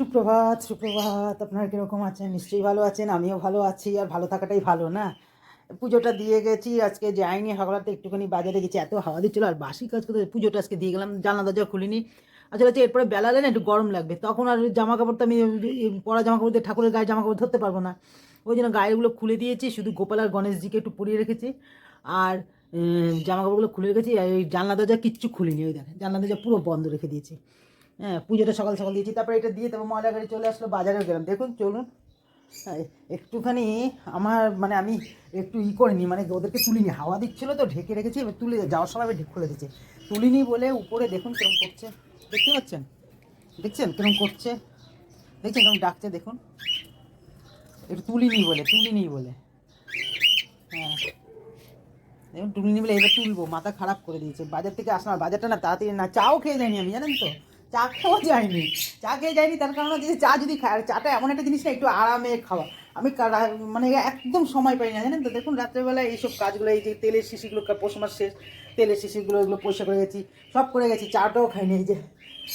সুপ্রভাত সুপ্রভাত। আপনারা কীরকম আছেন? নিশ্চয়ই ভালো আছেন, আমিও ভালো আছি, আর ভালো থাকাটাই ভালো, না? পুজোটা দিয়ে গেছি, আজকে যাইনি সকালতে একটুখানি বাজারে গেছি, এত হাওয়া দিচ্ছিল, আর বাসি কাজ করতে পুজোটা আজকে দিয়ে গেলাম, জানলা দরজা খুলিনি। আসলে হচ্ছে এরপরে বেলা না একটু গরম লাগবে, তখন আর জামা কাপড় তো আমি পরা জামা কাপড় দিয়ে ঠাকুরের গায়ে জামা কাপড় ধরতে পারব না। ওই জন্য গায়েগুলো খুলে দিয়েছি, শুধু গোপাল আর গণেশজিকে একটু পরিয়ে রেখেছি, আর জামা কাপড়গুলো খুলে রেখেছি, আর এই জানলা দরজা কিচ্ছু খুলিনি, ওই দেখেন, জানলা দরজা পুরো বন্ধ রেখে দিয়েছি। হ্যাঁ পুজোটা সকাল সকাল দিয়েছি তারপরে এটা দিয়ে তারপর ময়লা গাড়ি চলে আসলো বাজারে গেলাম। দেখুন চলুন। হ্যাঁ, একটুখানি আমার মানে আমি একটু ই করিনি মানে ওদেরকে তুলিনি হাওয়া দিচ্ছিল তো ঢেকে রেখেছি এবার তুলে যাওয়ার সময় ঢেকে খুলে দিচ্ছি তুলিনি বলে উপরে দেখুন কিরম করছে। দেখতে পাচ্ছেন? দেখছেন কিরম করছে? দেখছেন কেমন ডাকছে? দেখুন। একটু তুলিনি বলে তুলিনি বলে। হ্যাঁ। দেখুন তুলিনি বলে এবার তুলবো মাথা খারাপ করে দিয়েছে। বাজার থেকে আসলাম বাজারটা না তাড়াতাড়ি না চাও খেয়ে যায়নি আমি জানেন তো? চা খাওয়া যায়নি। চা খেয়ে যায়নি, তার কারণ হচ্ছে চা যদি খায়, আর চাটা এমন একটা জিনিস না, একটু আরামে খাওয়া। আমি মানে একদম সময় পাই না, জানেন তো? দেখুন রাত্রেবেলা এইসব কাজগুলো, এই যে তেলের শিশিগুলো পৌষ মাস শেষ তেলের শিশিগুলো, এগুলো পরিষ্কার করে গেছি, সব করে গেছি, চাটাও খাইনি, এই যে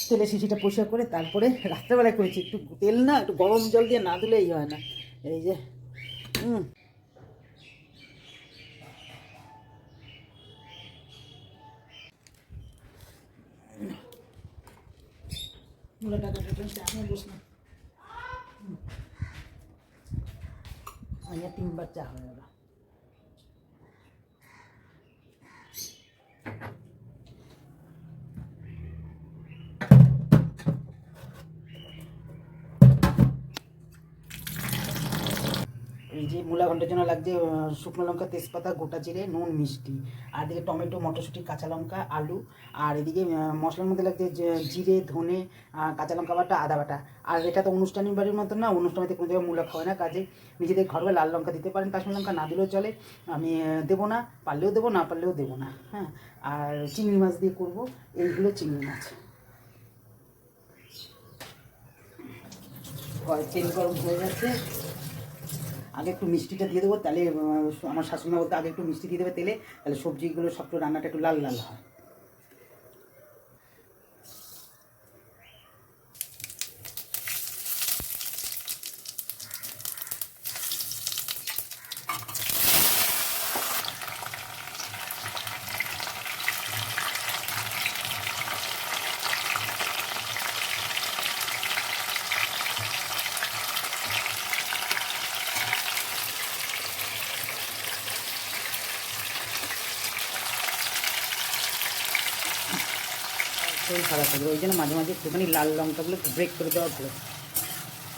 তেলের শিশিটা পরিষ্কার করে তারপরে রাত্রেবেলায় করেছি। একটু তেল না, একটু গরম জল দিয়ে না দিলে এই হয় না। এই যে, হুম। তিনবার চা হয়ে গেল যে মূলা ঘণ্টার জন্য লাগছে শুকনো লঙ্কা, তেজপাতা, গোটা জিরে, নুন, মিষ্টি। আর এদিকে টমেটো, মটরশুঁটি, কাঁচা লঙ্কা, আলু। আর এদিকে মশলার মধ্যে লাগছে জিরে, ধনে কাঁচা লঙ্কা বাটা, আদা বাটা। আর এটা তো অনুষ্ঠানের বাড়ির মতো না, অনুষ্ঠানে কোনো জায়গায় মূলা খাওয়া না, কাজে নিজেদের ঘরে লাল লঙ্কা দিতে পারেন, কাশ্মীর লঙ্কা না দিলেও চলে। আমি দেবো না, পারলেও দেবো, না পারলেও দেবো না হ্যাঁ। আর চিংড়ি মাছ দিয়ে করব, এইগুলো চিংড়ি মাছ। তেল গরম হয়ে যাচ্ছে আগে একটু মিষ্টিটা দিয়ে দেবো, তাহলে আমার শাশুড়ি বলতে, আগে একটু মিষ্টি দিয়ে দেবে তেলে, তাহলে সবজিগুলো সবটা রান্নাটা একটু লাল লাল হয়। শরীর খারাপ থাকবে ওই জন্য মাঝে মাঝে একটুখানি লাল লঙ্কাগুলো ব্রেক করে দেওয়া ভালো।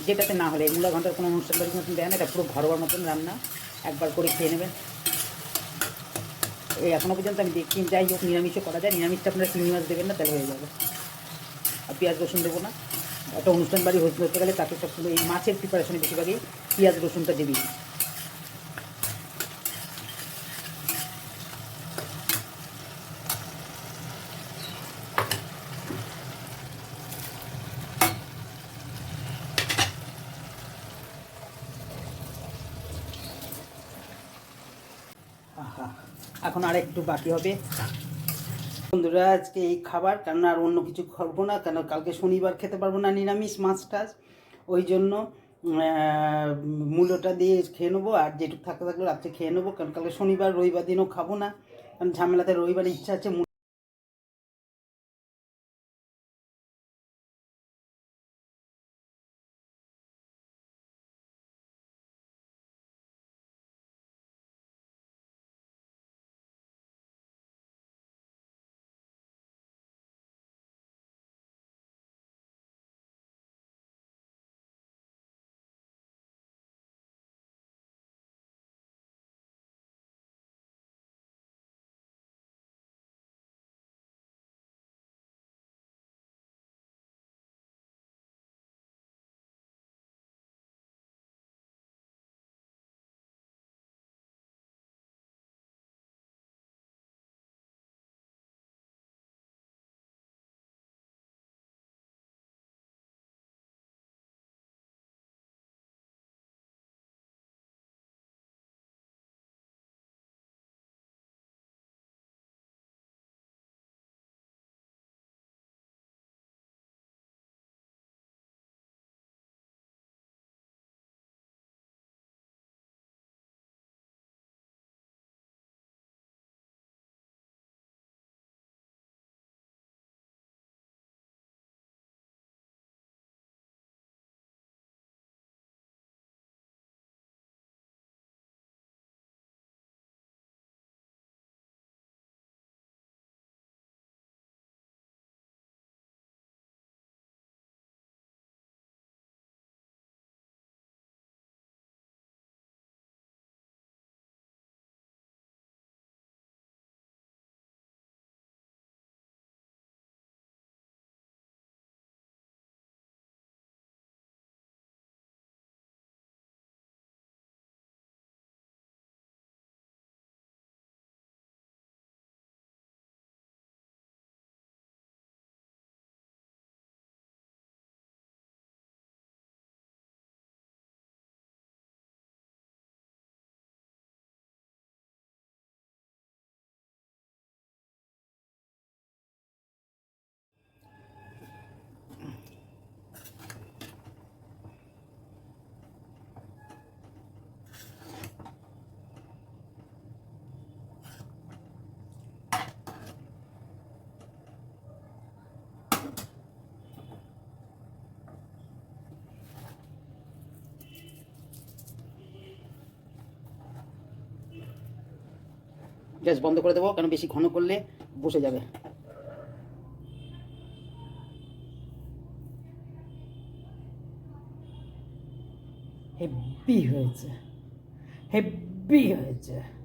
যেটাতে না হলে, এগুলো ঘণ্টার কোনো অনুষ্ঠান বাড়ির মতন দেয় না, এটা পুরো ঘরোয়ার মতন রান্না। একবার করে খেয়ে নেবেন। এই এখনও পর্যন্ত আমি দেখি, যাই হোক, নিরামিষও করা যায়। নিরামিষটা আপনারা চিংড়ি মাছ দেবেন না, তাহলে হয়ে যাবে। আর পেঁয়াজ রসুন দেবো না। একটা অনুষ্ঠান বাড়ি হতে গেলে তাকে সবসময় এই মাছের প্রিপারেশনে বেশিরভাগই পেঁয়াজ রসুনটা দেবি এখন আর একটু বাকি হবে। বন্ধুরা, আজকে এই খাবার কেন আর অন্য কিছু খাব না, কেন কালকে শনিবার খেতে পারব না, নিরামিষ মাছ টাছ। ওই জন্য মূল্যটা দিয়ে খেয়ে নেব, আর যেটুকু থাকতে থাকলে রাত্রে খেয়ে নেব, কারণ কালকে শনিবার, রবিবার দিনও খাব না। কারণ ঝামেলাতে রবিবার ইচ্ছা আছে গ্যাস বন্ধ করে দেবো কেন বেশি ঘন করলে বসে যাবে। হেব্বি হয়েছে। হেব্বি হয়েছে।